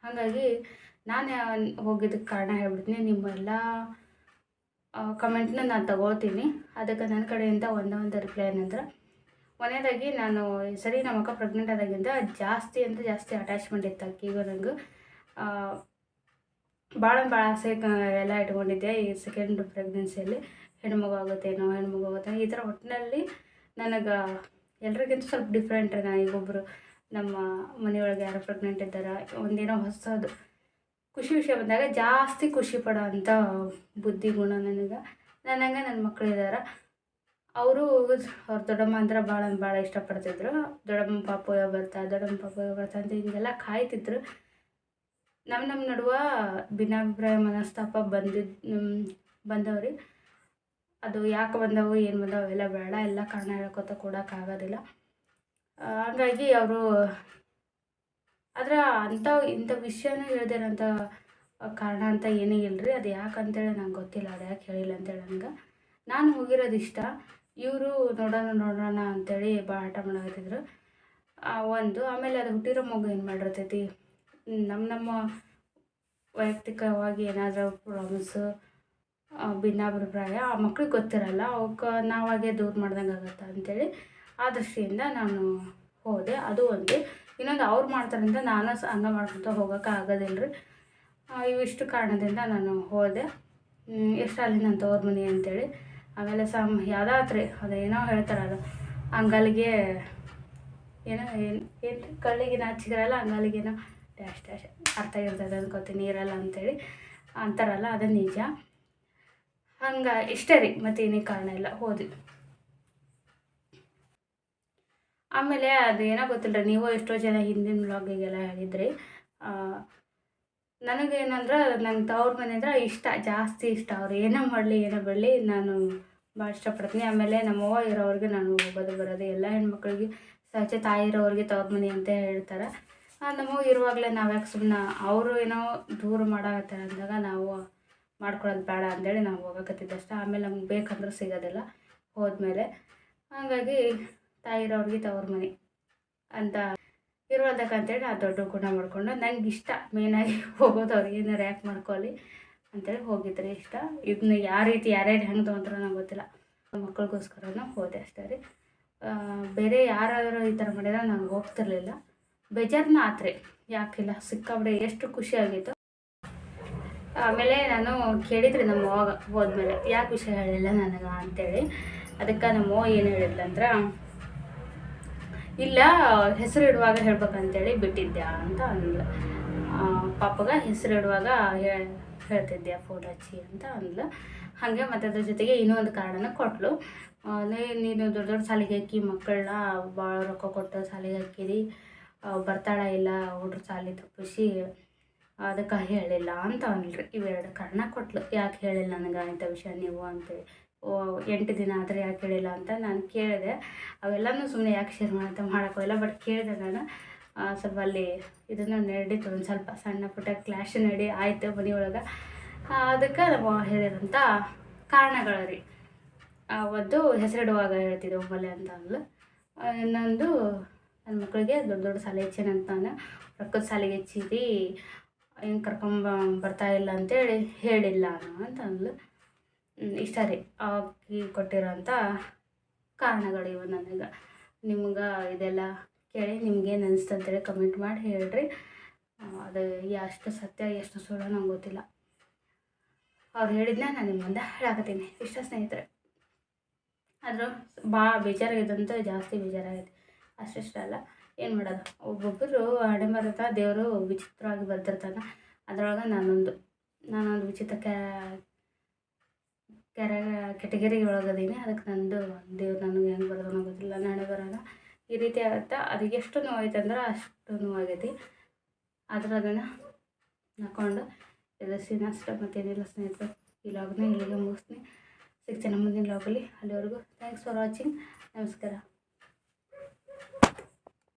ಹಾಗಾಗಿ ನಾನು ಹೋಗಿದ್ದಕ್ಕೆ ಕಾರಣ ಹೇಳ್ಬಿಡ್ತೀನಿ. ನಿಮ್ಮೆಲ್ಲ ಕಮೆಂಟ್ನ ನಾನು ತಗೊಳ್ತೀನಿ. ಅದಕ್ಕೆ ನನ್ನ ಕಡೆಯಿಂದ ಒಂದೇ ಒಂದು ರಿಪ್ಲೈ ಏನಂದ್ರೆ ಕೊನೆಯದಾಗಿ ನಾನು ಸರಿ ನಮ್ಮ ಅಕ್ಕ ಪ್ರೆಗ್ನೆಂಟ್ ಆದಾಗಿಂದ ಜಾಸ್ತಿ ಅಂದರೆ ಜಾಸ್ತಿ ಅಟ್ಯಾಚ್ಮೆಂಟ್ ಇತ್ತು ಅಕ್ಕಿಗೂ ನನಗೆ ಭಾಳ ಭಾಳ ಆಸೆ ಎಲ್ಲ ಇಟ್ಕೊಂಡಿದ್ದೆ ಈ ಸೆಕೆಂಡ್ ಪ್ರೆಗ್ನೆನ್ಸಿಯಲ್ಲಿ ಹೆಣ್ಮಗು ಆಗುತ್ತೇನೋ ಹೆಣ್ಮಗು ಆಗುತ್ತೆ ಈ ಥರ ಒಟ್ಟಿನಲ್ಲಿ ನನಗೆ ಎಲ್ರಿಗಿಂತ ಸ್ವಲ್ಪ ಡಿಫ್ರೆಂಟ್ ನಾ ಈಗೊಬ್ಬರು ನಮ್ಮ ಮನೆಯೊಳಗೆ ಯಾರು ಪ್ರೆಗ್ನೆಂಟ್ ಇದ್ದಾರೆ, ಒಂದೇನೋ ಹೊಸದು ಖುಷಿ ವಿಷಯ ಬಂದಾಗ ಜಾಸ್ತಿ ಖುಷಿ ಪಡೋ ಅಂಥ ಬುದ್ಧಿ ಗುಣ ನನಗೆ. ನನಗೆ ನನ್ನ ಮಕ್ಕಳಿದ್ದಾರೆ ಅವರು ಅವ್ರ ದೊಡ್ಡಮ್ಮ ಅಂದ್ರೆ ಭಾಳ ಭಾಳ ಇಷ್ಟಪಡ್ತಿದ್ರು. ದೊಡ್ಡಮ್ಮ ಪಾಪ ಯಾವ ಬರ್ತಾ, ದೊಡ್ಡಮ್ಮ ಪಾಪ ಯಾವ ಬರ್ತಾ ಅಂತ ಹಿಂಗೆಲ್ಲ ಕಾಯ್ತಿದ್ರು. ನಮ್ಮ ನಮ್ಮ ನಡುವ ಭಿನ್ನಾಭಿಪ್ರಾಯ ಮನಸ್ತಾಪ ಬಂದಿದ್ದು ಬಂದವ್ರಿ. ಅದು ಯಾಕೆ ಬಂದವು, ಏನು ಬಂದವು ಅವೆಲ್ಲ ಬೇಡ, ಎಲ್ಲ ಕಾರಣ ಹೇಳ್ಕೊತ ಕೊಡೋಕ್ಕಾಗೋದಿಲ್ಲ ಹಾಗಾಗಿ ಅವರು ಆದ್ರೆ ಅಂಥ ಇಂಥ ವಿಷಯನೂ ಹೇಳ್ದಿರೋಂಥ ಕಾರಣ ಅಂತ ಏನೂ ಇಲ್ಲರಿ ಅದು ಯಾಕಂತೇಳಿ ನಂಗೆ ಗೊತ್ತಿಲ್ಲ, ಅದು ಯಾಕೆ ಹೇಳಿಲ್ಲ ಅಂತೇಳಿ ನಂಗೆ ನಾನು ಹೋಗಿರೋದು ಇಷ್ಟ ಇವರು ನೋಡೋಣ ನೋಡೋಣ ಅಂತೇಳಿ ಭಾಳ ಹಠ ಮಾಡಕತ್ತಿದ್ರು ಒಂದು, ಆಮೇಲೆ ಅದು ಹುಟ್ಟಿರೋ ಮಗು ಏನು ಮಾಡಿರ್ತೈತಿ ನಮ್ಮ ನಮ್ಮ ವೈಯಕ್ತಿಕವಾಗಿ ಏನಾದರೂ ಪ್ರಾಬ್ಲಮ್ಸು ಭಿನ್ನಾಭಿಪ್ರಾಯ, ಆ ಮಕ್ಳಿಗೆ ಗೊತ್ತಿರಲ್ಲ ಅವಕ್ಕೆ ನಾವಾಗೆ ದೂರ ಮಾಡ್ದಂಗೆ ಆಗುತ್ತೆ ಅಂತೇಳಿ ಆ ದೃಷ್ಟಿಯಿಂದ ನಾನು ಹೋದೆ. ಅದು ಒಂದು. ಇನ್ನೊಂದು ಅವ್ರು ಮಾಡ್ತಾರಂತ ನಾನು ಹಂಗ ಮಾಡ್ಕೊತ ಹೋಗೋಕೆ ಆಗೋದಿಲ್ಲ ರೀ ಇವಿಷ್ಟು ಕಾರಣದಿಂದ ನಾನು ಹೋದೆ. ಎಷ್ಟು ಅಲ್ಲಿ ನನ್ನ ತವ್ರ ಮನೆ ಅಂತೇಳಿ. ಆಮೇಲೆ ಸಮ್ ಯಾವುದಾತ್ರಿ, ಅದೇನೋ ಹೇಳ್ತಾರಲ್ಲ ಹಂಗಲ್ಲಿಗೆ ಏನೋ ಏನು ಏನು ಕಳ್ಳಿಗೆ ನಾಚಿಗಿರಲ್ಲ ಅಂಗಲ್ಗೇನೋ ಡ್ಯಾಶ್ ಡ್ಯಾಶ್ ಅರ್ಥ ಇರ್ತದೆ ಅನ್ಕೋತೀನಿ ಇರಲ್ಲ ಅಂತೇಳಿ ಅಂತಾರಲ್ಲ, ಅದು ನಿಜ. ಹಂಗೆ ಇಷ್ಟೇ ರೀ ಮತ್ತೇನೇ ಕಾರಣ ಇಲ್ಲ, ಹೋದ್ವಿ. ಆಮೇಲೆ ಅದು ಏನೋ ಗೊತ್ತಿಲ್ಲ ನೀವು ಎಷ್ಟೋ ಜನ ಹಿಂದಿನ ಬ್ಲಾಗಿಗೆಲ್ಲ ಹೇಳಿದ್ರಿ. ನನಗೇನಂದ್ರೆ ನಂಗೆ ತವ್ರ ಮನೆ ಅಂದ್ರೆ ಇಷ್ಟ, ಜಾಸ್ತಿ ಇಷ್ಟ. ಅವ್ರು ಏನೋ ಮಾಡಲಿ, ಏನೋ ಬರಲಿ ನಾನು ಭಾಳ ಇಷ್ಟಪಡ್ತೀನಿ. ಆಮೇಲೆ ನಮ್ಮವ್ವ ಇರೋವ್ರಿಗೆ ನಾನು ಹೋಗೋದು, ಬರೋದು, ಎಲ್ಲ ಹೆಣ್ಮಕ್ಳಿಗೆ ಸಹಜ ತಾಯಿ ಇರೋವ್ರಿಗೆ ತವ್ರ ಮನೆ ಅಂತ ಹೇಳ್ತಾರೆ. ನಮ್ಮವ್ವ ಇರುವಾಗಲೇ ನಾವು ಯಾಕೆ ಸುಮ್ಮನೆ ಅವರು ಏನೋ ದೂರ ಮಾಡಾಕತ್ತಾರೆ ಅಂದಾಗ ನಾವು ಮಾಡ್ಕೊಳ್ಳೋದು ಬೇಡ ಅಂದೇಳಿ ನಾವು ಹೋಗಕತ್ತಿದ್ದಷ್ಟೇ. ಆಮೇಲೆ ನಮ್ಗೆ ಬೇಕಂದ್ರೆ ಸಿಗೋದಿಲ್ಲ. ಹೋದ್ಮೇಲೆ ಹಾಗಾಗಿ ತಾಯಿ ಇರೋರಿಗೆ ತವ್ರ ಮನೆ ಅಂತ ಇರೋದಕ್ಕಂತೇಳಿ ಆ ದೊಡ್ಡ ಗುಣ ಮಾಡಿಕೊಂಡು ನಂಗೆ ಇಷ್ಟ ಮೇಯ್ನಾಗಿ ಹೋಗೋದು ಅವ್ರಿಗೆ ಏನಾರು ಯಾಕೆ ಮಾಡ್ಕೊಳ್ಳಿ ಅಂತೇಳಿ ಹೋಗಿದ್ರೆ ಇಷ್ಟ. ಇದನ್ನ ಯಾವ ರೀತಿ ಯಾರ್ಯಾರು ಹೆಂಗೆ ತೊಗೊಂತಾರೋ ನಂಗೆ ಗೊತ್ತಿಲ್ಲ. ಮಕ್ಕಳಿಗೋಸ್ಕರನೂ ಹೋದೆ ಅಷ್ಟೇ ರೀ. ಬೇರೆ ಯಾರಾದರೂ ಈ ಥರ ಮಾಡಿದ್ರೆ ನಾನು ಹೋಗ್ತಿರ್ಲಿಲ್ಲ. ಬೇಜಾರನ್ನ ಆತ್ರಿ ಯಾಕಿಲ್ಲ ಸಿಕ್ಕಾಬಿಡೆ ಎಷ್ಟು ಖುಷಿ ಆಗಿತ್ತು. ಆಮೇಲೆ ನಾನು ಕೇಳಿದ್ರಿ ನಮ್ಮ ಅವಾಗ ಹೋದ್ಮೇಲೆ, ಯಾಕೆ ವಿಷಯ ಹೇಳಿಲ್ಲ ನನಗೆ? ಅಂತೇಳಿ. ಅದಕ್ಕೆ ನಮ್ಮ ಏನು ಹೇಳಿದ್ಲಂದ್ರೆ ಇಲ್ಲ, ಹೆಸರು ಇಡುವಾಗ ಹೇಳ್ಬೇಕಂತೇಳಿ ಬಿಟ್ಟಿದ್ದೆ ಅಂತ ಅಂದ್ಲ. ಪಾಪಗ ಹೆಸರು ಇಡುವಾಗ ಹೇಳ್ತಿದ್ದೆ ಫೋನ್ ಹಚ್ಚಿ ಅಂತ ಅಂದ್ಲು. ಹಾಗೆ ಮತ್ತು ಅದ್ರ ಜೊತೆಗೆ ಇನ್ನೊಂದು ಕಾರಣನ ಕೊಟ್ಲು. ನೀನು ದೊಡ್ಡ ದೊಡ್ಡ ಸಾಲಿಗೆ ಹಾಕಿ ಮಕ್ಕಳನ್ನ ಭಾಳ ರೊಕ್ಕ ಕೊಟ್ಟು ಸಾಲಿಗೆ ಹಾಕಿರಿ ಬರ್ತಾಳ ಇಲ್ಲ ಹುಡ್ರು ಸಾಲಿ ತಪ್ಪಿಸಿ ಅದಕ್ಕೆ ಹೇಳಿಲ್ಲ ಅಂತ ಅಂದ್ರಿ ಇವೆರಡು ಕಾರಣ ಕೊಟ್ಲು. ಯಾಕೆ ಹೇಳಿಲ್ಲ ನನಗೆ ಇಂಥ ವಿಷಯ ನೀವು ಅಂತೇಳಿ ಓ, ಎಂಟು ದಿನ ಆದರೆ ಯಾಕೆ ಹೇಳಿಲ್ಲ ಅಂತ ನಾನು ಕೇಳಿದೆ. ಅವೆಲ್ಲನೂ ಸುಮ್ಮನೆ ಯಾಕೆ ಶೇರ್ ಮಾಡಂತ ಮಾಡೋಕ್ಕೋಲ್ಲ ಬಟ್ ಕೇಳಿದೆ ನಾನು ಸ್ವಲ್ಪ ಅಲ್ಲಿ ಇದನ್ನು ನಡೀತು ಒಂದು ಸ್ವಲ್ಪ ಸಣ್ಣ ಪುಟ್ಟ ಕ್ಲಾಶ್ ನಡಿ ಆಯಿತು ಮನೆಯೊಳಗೆ ಅದಕ್ಕೆ ನಮ್ಮ ಹೇಳಿದಂಥ ಕಾರಣಗಳು ರೀ. ಒಂದು ಹೆಸರಿಡುವಾಗ ಹೇಳ್ತಿದ್ದೆ ಒಬ್ಬಲೆ ಅಂತ ಅಂದ್ಲು. ಇನ್ನೊಂದು ನನ್ನ ಮಕ್ಕಳಿಗೆ ದೊಡ್ಡ ದೊಡ್ಡ ಸಾಲೆ ಹೆಚ್ಚೇನಂತ ನಾನು ರೊಕ್ಕದ ಸಾಲಿಗೆ ಹೆಚ್ಚಿರಿ ಹಿಂಗೆ ಕರ್ಕೊಂಬ ಬರ್ತಾ ಇಲ್ಲ ಅಂತೇಳಿ ಹೇಳಿಲ್ಲ ಅಂತ ಅಂದ್ಲು. ಇಷ್ಟ ರೀ ಆಕಿ ಕೊಟ್ಟಿರೋಂಥ ಕಾರಣಗಳು ಇವು ನನಗೆ. ನಿಮ್ಗೆ ಇದೆಲ್ಲ ಕೇಳಿ ನಿಮ್ಗೇನು ಅನಿಸ್ತು ಅಂತೇಳಿ ಕಮೆಂಟ್ ಮಾಡಿ ಹೇಳ್ರಿ. ಅದು ಎಷ್ಟು ಸತ್ಯ, ಎಷ್ಟು ಸುಳ್ಳು ನಂಗೆ ಗೊತ್ತಿಲ್ಲ. ಅವ್ರು ಹೇಳಿದ್ನ ನಾನು ನಿಮ್ಮ ಮುಂದೆ ಹೇಳಾಕತ್ತೀನಿ. ಇಷ್ಟ ಸ್ನೇಹಿತರೆ. ಆದರೂ ಭಾಳ ಬೇಜಾರಾಗಿದ್ದಂತೂ ಜಾಸ್ತಿ ಬೇಜಾರಾಗೈತೆ. ಅಷ್ಟಿಷ್ಟ ಅಲ್ಲ. ಏನು ಮಾಡೋದು? ಒಬ್ಬೊಬ್ಬರು ಅಡೆ ಬರುತ್ತಾ ದೇವರು ವಿಚಿತ್ರವಾಗಿ ಬರ್ತಿರ್ತಾನೆ ಅದರೊಳಗೆ ನಾನೊಂದು ನಾನೊಂದು ವಿಚಿತ್ರ ಕ್ಯಾ ಕ್ಯಾರ ಕೆಟಗರಿ ಒಳಗದೀನಿ. ಅದಕ್ಕೆ ನಂದು ದೇವ್ರು ನನಗೆ ಹೆಂಗೆ ಬರೋದು ಗೊತ್ತಿಲ್ಲ. ನನ್ನ ಹಣೆ ಈ ರೀತಿ ಆಗುತ್ತೆ ಅದಕ್ಕೆ ಎಷ್ಟು ನೋವಾಯ್ತು ಅಂದ್ರೆ ಅಷ್ಟು ನೋವಾಗೈತಿ. ಆದ್ರೆ ಅದನ್ನು ನಕ್ಕೊಂಡು ಎದುರಿಸಿನ ಏನಿಲ್ಲ ಮತ್ತೇನಿಲ್ಲ ಸ್ನೇಹಿತರು. ಈ ಲಾಗ್ನ ಇಲ್ಲಿಗೆ ಮುಗಿಸ್ತೀನಿ. ಸಿಗ್ತೇನೆ ಮುಂದಿನ ಲಾಗಲ್ಲಿ ಅಲ್ಲಿವರೆಗೂ ಥ್ಯಾಂಕ್ಸ್ ಫಾರ್ ವಾಚಿಂಗ್ ನಮಸ್ಕಾರ.